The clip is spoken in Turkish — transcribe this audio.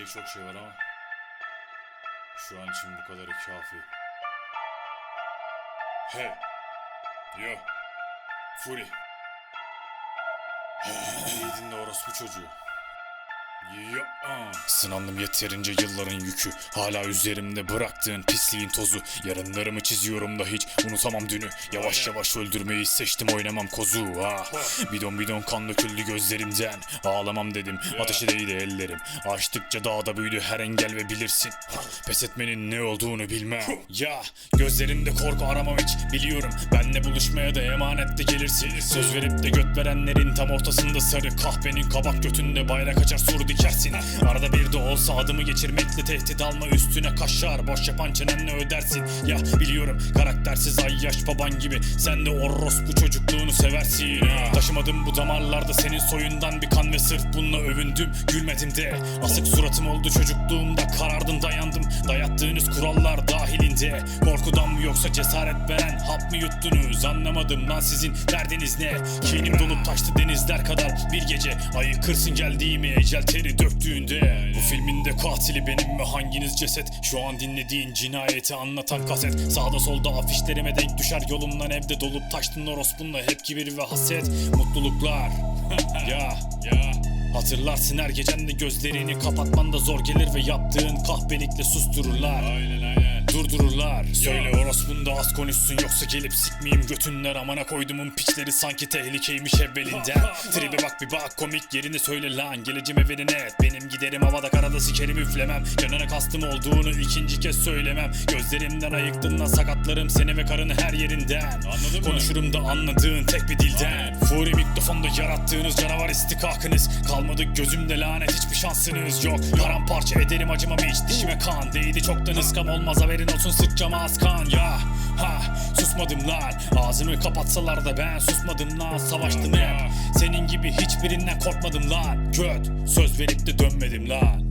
Diyecek çok şey var ama şu an için bu kadarı kafi. Hey! Yo! Fury! İyi dinle orospu çocuğu. Sınandım yeterince yılların yükü. Hala üzerimde bıraktığın pisliğin tozu. Yarınlarımı çiziyorum da hiç unutamam dünü. Yavaş yavaş öldürmeyi seçtim oynamam kozu. Ah. Bidon bidon kan döküldü gözlerimden. Ağlamam dedim ateşe değdi ellerim. Açtıkça dağda büyüdü her engel ve bilirsin. Pes etmenin ne olduğunu bilmem. Ya gözlerinde korku aramam hiç. Biliyorum Benle buluşmaya da emanette gelirsin. Söz verip de göt verenlerin tam ortasında sarı. Kahvenin kabak götünde bayrak açar sur dikersin Arada bir de olsa adımı geçirmekle tehdit alma üstüne kaşar. Boş yapan çenenle ödersin. Ya biliyorum karaktersiz ayyaş baban gibi. Sen de orospu çocukluğunu seversin. Ha. Taşımadım bu damarlarda senin soyundan bir kan ve sırf bununla övündüm. Gülmedim de. Asık suratım oldu çocukluğumda. Karardım dayandım. Dayattığınız kurallar dahilinde. Korkudan mı yoksa cesaret veren hap mı yuttunuz? Anlamadım lan sizin derdiniz ne? Kinim dolup taştı denizler kadar. Bir gece Ayı kırsın geldiğimi. Ecel teri döktüğünde. Bu filmin de katili benim mi hanginiz ceset? Şu an dinlediğin cinayeti anlatan kaset. Sağda solda afişlerime denk düşer yolumdan evde dolup taştın orospunla. Hep kibir ve haset Mutluluklar. Ya ya. Hatırlarsın her gecen de gözlerini kapatman da zor gelir ve yaptığın kahpelikle sustururlar. Aynen aynen. Durdururlar. Söyle orospun da az konuşsun yoksa gelip sikmeyeyim götünler amana koydumun piçleri sanki tehlikeymiş evvelinden. Tribe bak bir bak komik yerini söyle lan geleceğim evine net. Benim giderim havada karada sikerim üflemem. Canına kastım olduğunu ikinci kez söylemem. Gözlerimden ayıktın lan sakatlarım seni ve karını her yerinden. Anladın Konuşurum da anladığın tek bir dilden. Fury mikrofonda yarattığınız canavar istikakınız. Kalmadı gözümde lanet hiçbir şansınız yok. Paramparça ederim acımam hiç dişime kan. Değdi çoktan ıskam olmaz haberin olsun sıkacağım az kan ya. Ha susmadım lan. Ağzımı kapatsalar da ben susmadım lan. Savaştım hep. Senin gibi hiçbirinden korkmadım lan. Köt söz verip de dönmedim lan